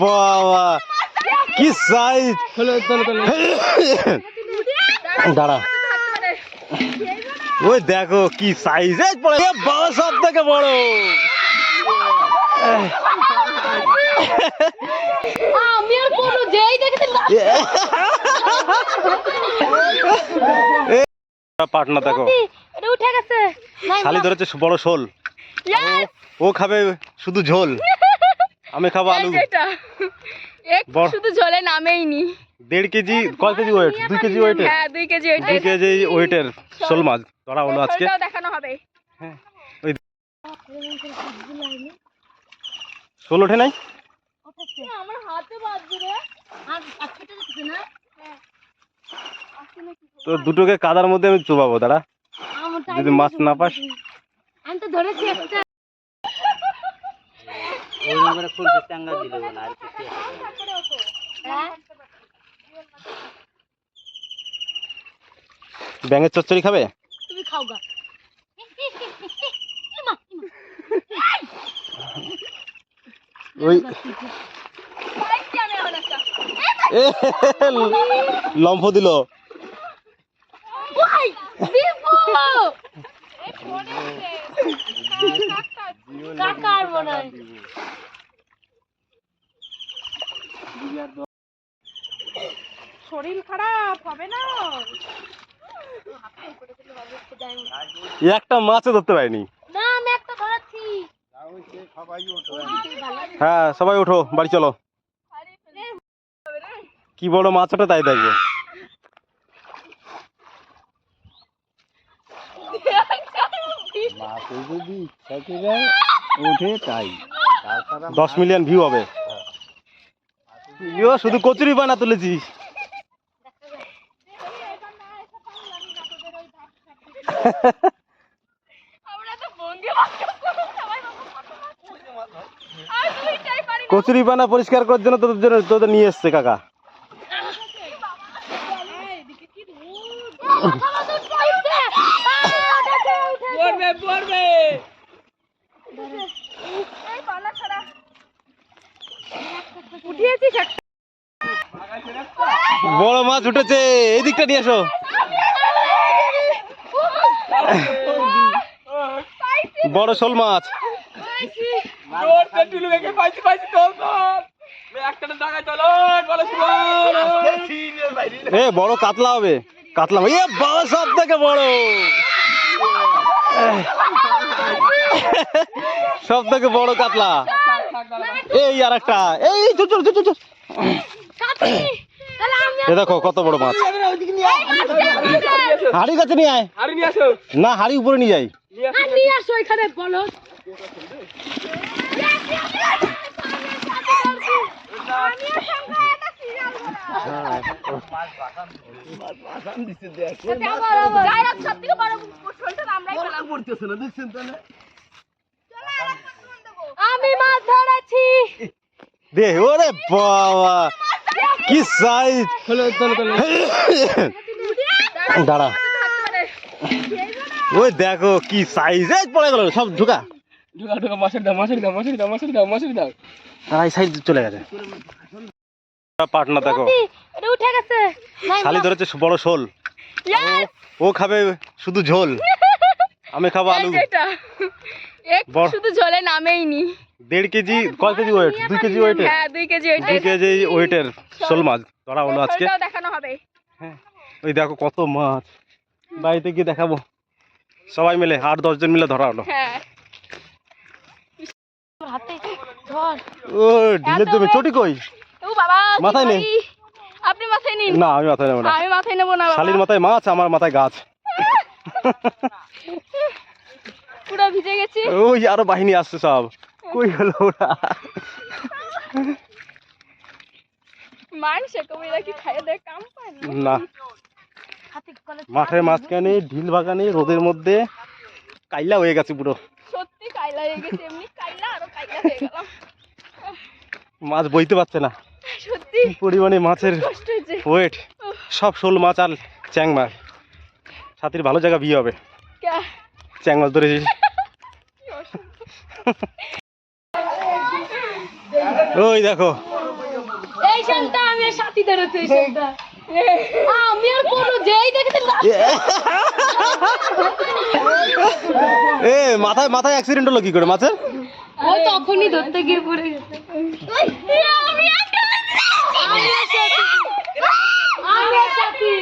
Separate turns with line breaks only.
বাবা কি সাইজ দাঁড়া। ওই দেখো কি সাইজ পড়ে। বাবা সব থেকে বড়। পাটনা দেখো।
এটা উঠে গেছে।
ধরেছে বড় শোল। ও খাবে শুধু ঝোল। আমি খাব আলু।
শুধু ঝোলে নামেইনি
দেড় কেজি কয় কেজি ওয়েট? দুই কেজি ওয়েটের?
হ্যাঁ দুই কেজি ওইটা
দুই কেজি ওয়েটের শোল মাছ। ধরা হলো আজকে।
দেখানো হবে।
হ্যাঁ। শোল ওঠে নাই?
আমার হাতে বাজছে রে। আর আজকে তো না?
তো দুটোকে কাদার মধ্যে আমি চুবাবো দাঁড়া। যদি মাছ না পাস।
আমি তো ধরেছি একটা হ্যাঁ?
ব্যাঙের চচ্চড়ি খাবে
তুমি খাও গা।
ওই লম্ফ দিল!
কাকার মনে হয়। শরীর খারাপ হবে না।
একটা মাছও ধরতে পারিনি।
না আমি একটা ধরাচ্ছি।
হ্যাঁ সবাই ওঠো বাড়ি চলো। কি বড় মাছ ওঠে তাই দেখব।
ওঠে তাই। তাছাড়া
দশ মিলিয়ন ভিউ হবে। ইয়ো, শুধু কচুরি বানা তুলেছিস।
করে।
কচুরি বানা পরিষ্কার করার জন্য তোদের জন্য তোদের নিয়ে এসছে কাকা।
পড়বে পড়বে। উঠিয়েছিস
বড় মাছ উঠেছে এই দিকটা নিয়ে এসো বড় শোল মাছ। এ বড় কাতলা হবে কাতলা এ বাবা সব থেকে বড়। সব থেকে বড় কাতলা। এই আর একটা। এই চল চল চল চল এ দেখো কত বড় মাছ। হাড়ি কাছে নিয়ে আয়। না হাড়ি উপরে নিয়ে যাই।
নিয়ে আসো এখানে বলো আমি মাছ ধরেছি।
দে ওরে বাবা কি সাইজ দাঁড়া। ওই দেখো কি সাইজ এই পড়ে গেল সব ঢুকা।
ঢুকা ঢুকা মাছের দাও মাছের দাও মাছের দাও মাছের দাও মাছের দাও
আর এই সাইড চলে গেছে। পাটনা দেখো।
এটা উঠে গেছে।
শালি। ধরেছে বড় শোল। ও খাবে শুধু ঝোল। আমি খাব আলু।
শুধু ঝোলে নামেইনি
দেড় কেজি কয় কেজি ওয়েট দুই কেজি ওয়েটের
হ্যাঁ দুই কেজি ওইটা
দুই কেজি ওয়েটের শোল মাছ। ধরা হলো আজকে।
দেখানো হবে।
হ্যাঁ। ওই দেখো কত মাছ। বাড়িতে গিয়ে দেখাবো। সবাই মিলে আট দশজন মিলে ধরা হলো।
হ্যাঁ।
ও ঢিলের জমি। চটি কই?
বাবা
মাথায় নেই?
আপনি মাথায় নিন।
না আমি মাথায় নেব না।
আমি মাথায় নেব না
শালির মাথায় মাছ আমার মাথায় গাছ।
পুরো ভিজে গেছি।
ওই আরও বাহিনী আসছে সব। কই হলো ওরা?
মানুষে কবিরা কি খাইয়ে দেয় কাম পায় না।
মাঠের মাঝখানে ঢিল বাগানে রোদের মধ্যে কাইলা হয়ে গেছে পুরো।
সত্যি কাইলা হয়ে গেছে এমনি কাইলা আরও কাইলা হয়ে গেলাম।
মাছ বইতে পারছে না। কি পরিমাণে মাছের ওয়েট সব শোল মাছ আর চ্যাং মাছ। সাথীর ভালো জায়গা বিয়ে হবে। চ্যাং মাছ ধরেছিস। ওই দেখো।
সেনটা আমি সাথী ধরেছি এই সেনটা আমি আর কোনো যেই দেখেছি
এ মাথায় মাথায় অ্যাক্সিডেন্ট হলো কি করে মাছের?
ও তখনই ধরতে গিয়ে পড়ে গেছে। আমরা সাথী।